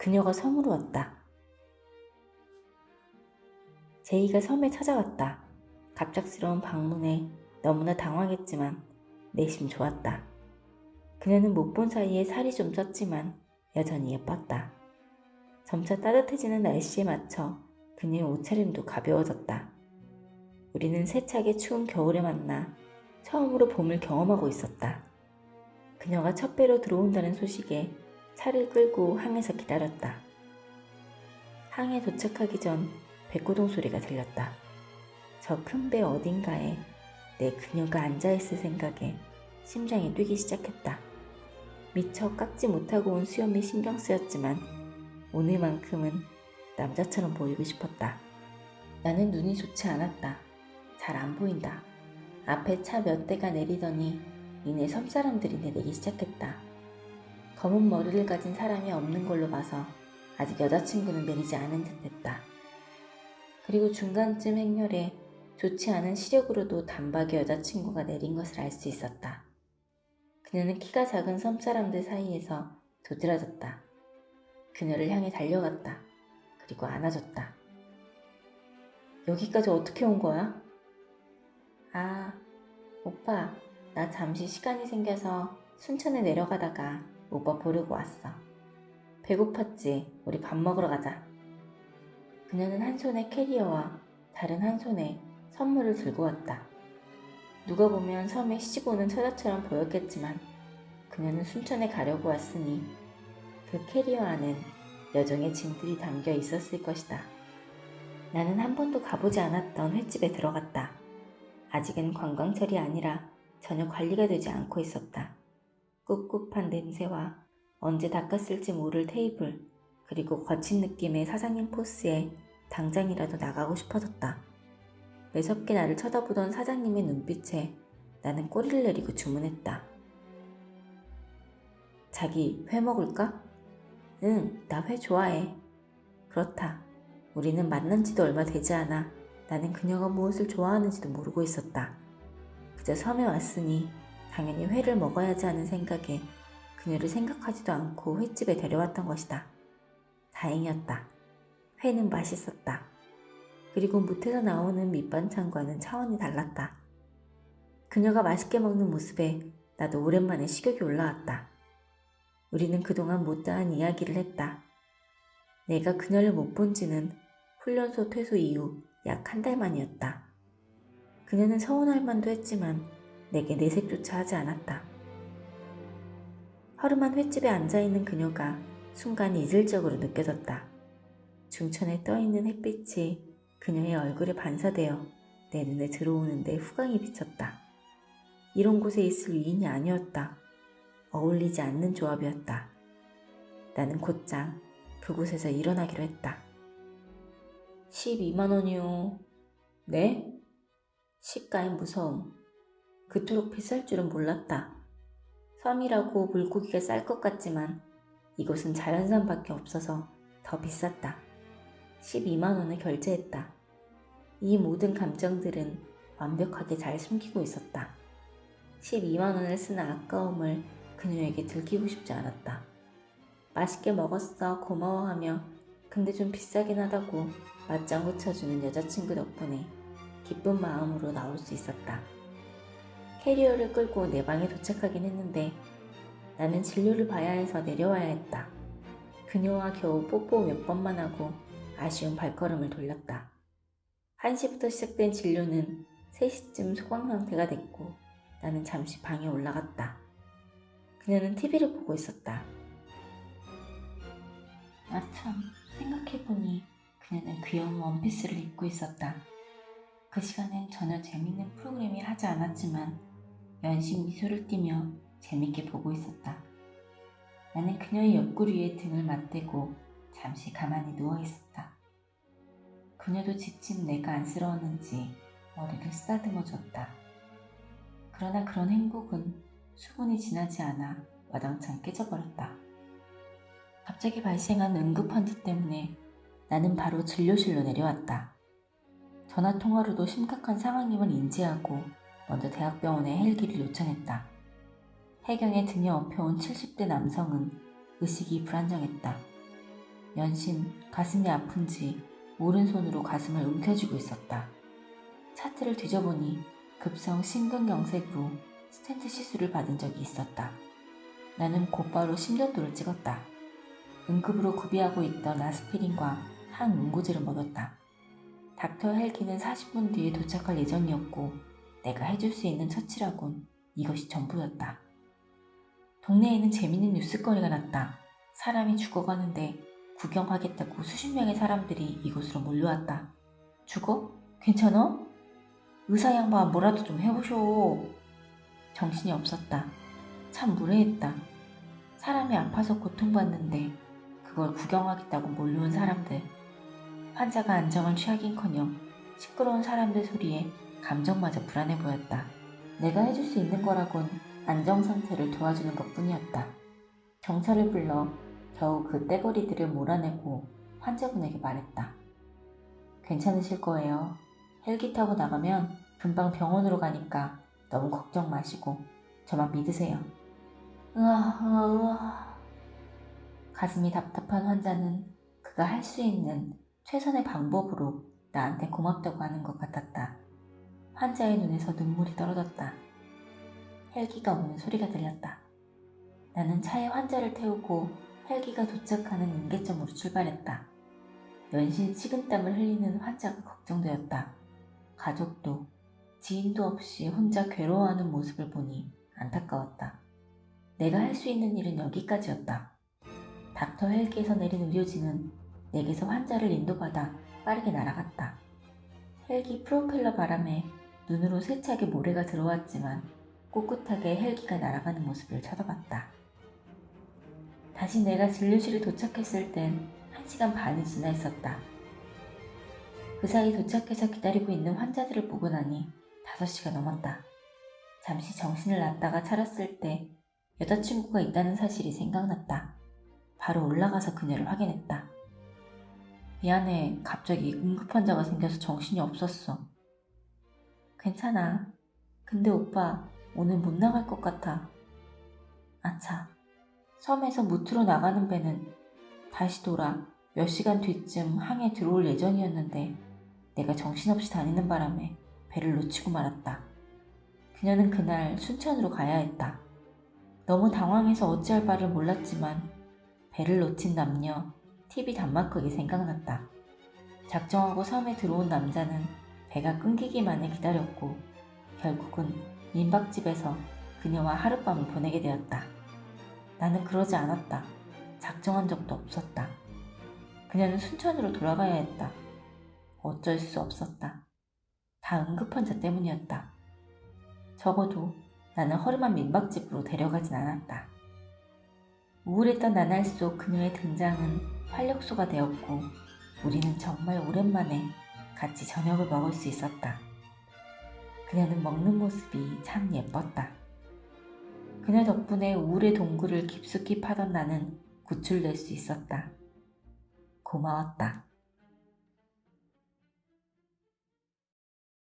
그녀가 섬으로 왔다. 제이가 섬에 찾아왔다. 갑작스러운 방문에 너무나 당황했지만 내심 좋았다. 그녀는 못 본 사이에 살이 좀 쪘지만 여전히 예뻤다. 점차 따뜻해지는 날씨에 맞춰 그녀의 옷차림도 가벼워졌다. 우리는 세차게 추운 겨울에 만나 처음으로 봄을 경험하고 있었다. 그녀가 첫 배로 들어온다는 소식에 차를 끌고 항에서 기다렸다. 항에 도착하기 전 백고동 소리가 들렸다. 저 큰 배 어딘가에 내 그녀가 앉아있을 생각에 심장이 뛰기 시작했다. 미처 깎지 못하고 온 수염이 신경 쓰였지만 오늘만큼은 남자처럼 보이고 싶었다. 나는 눈이 좋지 않았다. 잘 안 보인다. 앞에 차 몇 대가 내리더니 이내 섬사람들이 내리기 시작했다. 검은 머리를 가진 사람이 없는 걸로 봐서 아직 여자친구는 내리지 않은 듯 했다. 그리고 중간쯤 행렬에 좋지 않은 시력으로도 단박에 여자친구가 내린 것을 알 수 있었다. 그녀는 키가 작은 섬 사람들 사이에서 도드라졌다. 그녀를 향해 달려갔다. 그리고 안아줬다. 여기까지 어떻게 온 거야? 아, 오빠, 나 잠시 시간이 생겨서 순천에 내려가다가 오빠 보려고 왔어. 배고팠지? 우리 밥 먹으러 가자. 그녀는 한 손에 캐리어와 다른 한 손에 선물을 들고 왔다. 누가 보면 섬에 시집 오는 처자처럼 보였겠지만 그녀는 순천에 가려고 왔으니 그 캐리어 안엔 여정의 짐들이 담겨 있었을 것이다. 나는 한 번도 가보지 않았던 횟집에 들어갔다. 아직은 관광철이 아니라 전혀 관리가 되지 않고 있었다. 꿉꿉한 냄새와 언제 닦았을지 모를 테이블, 그리고 거친 느낌의 사장님 포스에 당장이라도 나가고 싶어졌다. 매섭게 나를 쳐다보던 사장님의 눈빛에 나는 꼬리를 내리고 주문했다. 자기 회 먹을까? 응, 나 회 좋아해. 그렇다. 우리는 만난 지도 얼마 되지 않아 나는 그녀가 무엇을 좋아하는지도 모르고 있었다. 그저 섬에 왔으니 당연히 회를 먹어야지 하는 생각에 그녀를 생각하지도 않고 횟집에 데려왔던 것이다. 다행이었다. 회는 맛있었다. 그리고 못에서 나오는 밑반찬과는 차원이 달랐다. 그녀가 맛있게 먹는 모습에 나도 오랜만에 식욕이 올라왔다. 우리는 그동안 못다한 이야기를 했다. 내가 그녀를 못 본 지는 훈련소 퇴소 이후 약 한 달 만이었다. 그녀는 서운할 만도 했지만 내게 내색조차 하지 않았다. 허름한 횟집에 앉아있는 그녀가 순간 이질적으로 느껴졌다. 중천에 떠있는 햇빛이 그녀의 얼굴에 반사되어 내 눈에 들어오는데 후광이 비쳤다. 이런 곳에 있을 위인이 아니었다. 어울리지 않는 조합이었다. 나는 곧장 그곳에서 일어나기로 했다. 12만 원이요. 네? 시가의 무서움. 그토록 비쌀 줄은 몰랐다. 섬이라고 물고기가 쌀 것 같지만 이곳은 자연산밖에 없어서 더 비쌌다. 12만 원을 결제했다. 이 모든 감정들은 완벽하게 잘 숨기고 있었다. 12만 원을 쓰는 아까움을 그녀에게 들키고 싶지 않았다. 맛있게 먹었어 고마워하며 근데 좀 비싸긴 하다고 맞장구 쳐주는 여자친구 덕분에 기쁜 마음으로 나올 수 있었다. 캐리어를 끌고 내 방에 도착하긴 했는데 나는 진료를 봐야 해서 내려와야 했다. 그녀와 겨우 뽀뽀 몇 번만 하고 아쉬운 발걸음을 돌렸다. 1시부터 시작된 진료는 3시쯤 소강 상태가 됐고 나는 잠시 방에 올라갔다. 그녀는 TV를 보고 있었다. 아 참, 생각해보니 그녀는 귀여운 원피스를 입고 있었다. 그 시간엔 전혀 재밌는 프로그램이 하지 않았지만 연신 미소를 띠며 재밌게 보고 있었다. 나는 그녀의 옆구리에 등을 맞대고 잠시 가만히 누워 있었다. 그녀도 지친 내가 안쓰러웠는지 머리를 쓰다듬어 줬다. 그러나 그런 행복은 수분이 지나지 않아 와당창 깨져버렸다. 갑자기 발생한 응급환자 때문에 나는 바로 진료실로 내려왔다. 전화 통화로도 심각한 상황임을 인지하고 먼저 대학병원에 헬기를 요청했다. 해경에 등에 엎혀온 70대 남성은 의식이 불안정했다. 연신 가슴이 아픈지 오른손으로 가슴을 움켜쥐고 있었다. 차트를 뒤져보니 급성 심근경색으로 스텐트 시술을 받은 적이 있었다. 나는 곧바로 심전도를 찍었다. 응급으로 구비하고 있던 아스피린과 한 응고제를 먹였다. 닥터 헬기는 40분 뒤에 도착할 예정이었고 내가 해줄 수 있는 처치라곤 이것이 전부였다. 동네에는 재밌는 뉴스거리가 났다. 사람이 죽어가는데 구경하겠다고 수십 명의 사람들이 이곳으로 몰려왔다. 죽어? 괜찮아? 의사 양반 뭐라도 좀 해보쇼. 정신이 없었다. 참 무례했다. 사람이 아파서 고통받는데 그걸 구경하겠다고 몰려온 사람들. 환자가 안정을 취하긴커녕 시끄러운 사람들 소리에 감정마저 불안해 보였다. 내가 해줄 수 있는 거라곤 안정 상태를 도와주는 것 뿐이었다. 경찰을 불러 겨우 그 떼거리들을 몰아내고 환자분에게 말했다. 괜찮으실 거예요. 헬기 타고 나가면 금방 병원으로 가니까 너무 걱정 마시고 저만 믿으세요. 으아, 으아. 가슴이 답답한 환자는 그가 할 수 있는 최선의 방법으로 나한테 고맙다고 하는 것 같았다. 환자의 눈에서 눈물이 떨어졌다. 헬기가 오는 소리가 들렸다. 나는 차에 환자를 태우고 헬기가 도착하는 임계점으로 출발했다. 연신 식은땀을 흘리는 환자가 걱정되었다. 가족도 지인도 없이 혼자 괴로워하는 모습을 보니 안타까웠다. 내가 할 수 있는 일은 여기까지였다. 닥터 헬기에서 내린 의료진은 내게서 환자를 인도받아 빠르게 날아갔다. 헬기 프로펠러 바람에 눈으로 세차게 모래가 들어왔지만 꿋꿋하게 헬기가 날아가는 모습을 쳐다봤다. 다시 내가 진료실에 도착했을 땐 1시간 반이 지나 있었다. 그 사이 도착해서 기다리고 있는 환자들을 보고 나니 5시가 넘었다. 잠시 정신을 놨다가 차렸을 때 여자친구가 있다는 사실이 생각났다. 바로 올라가서 그녀를 확인했다. 미안해. 갑자기 응급 환자가 생겨서 정신이 없었어. 괜찮아. 근데 오빠, 오늘 못 나갈 것 같아. 아차. 섬에서 무트로 나가는 배는 다시 돌아 몇 시간 뒤쯤 항에 들어올 예정이었는데 내가 정신없이 다니는 바람에 배를 놓치고 말았다. 그녀는 그날 순천으로 가야 했다. 너무 당황해서 어찌할 바를 몰랐지만 배를 놓친 남녀 TV 단막극이 생각났다. 작정하고 섬에 들어온 남자는 배가 끊기기만을 기다렸고 결국은 민박집에서 그녀와 하룻밤을 보내게 되었다. 나는 그러지 않았다. 작정한 적도 없었다. 그녀는 순천으로 돌아가야 했다. 어쩔 수 없었다. 다 응급환자 때문이었다. 적어도 나는 허름한 민박집으로 데려가진 않았다. 우울했던 나날 속 그녀의 등장은 활력소가 되었고 우리는 정말 오랜만에 같이 저녁을 먹을 수 있었다. 그녀는 먹는 모습이 참 예뻤다. 그녀 덕분에 우울의 동굴을 깊숙이 파던 나는 구출될 수 있었다. 고마웠다.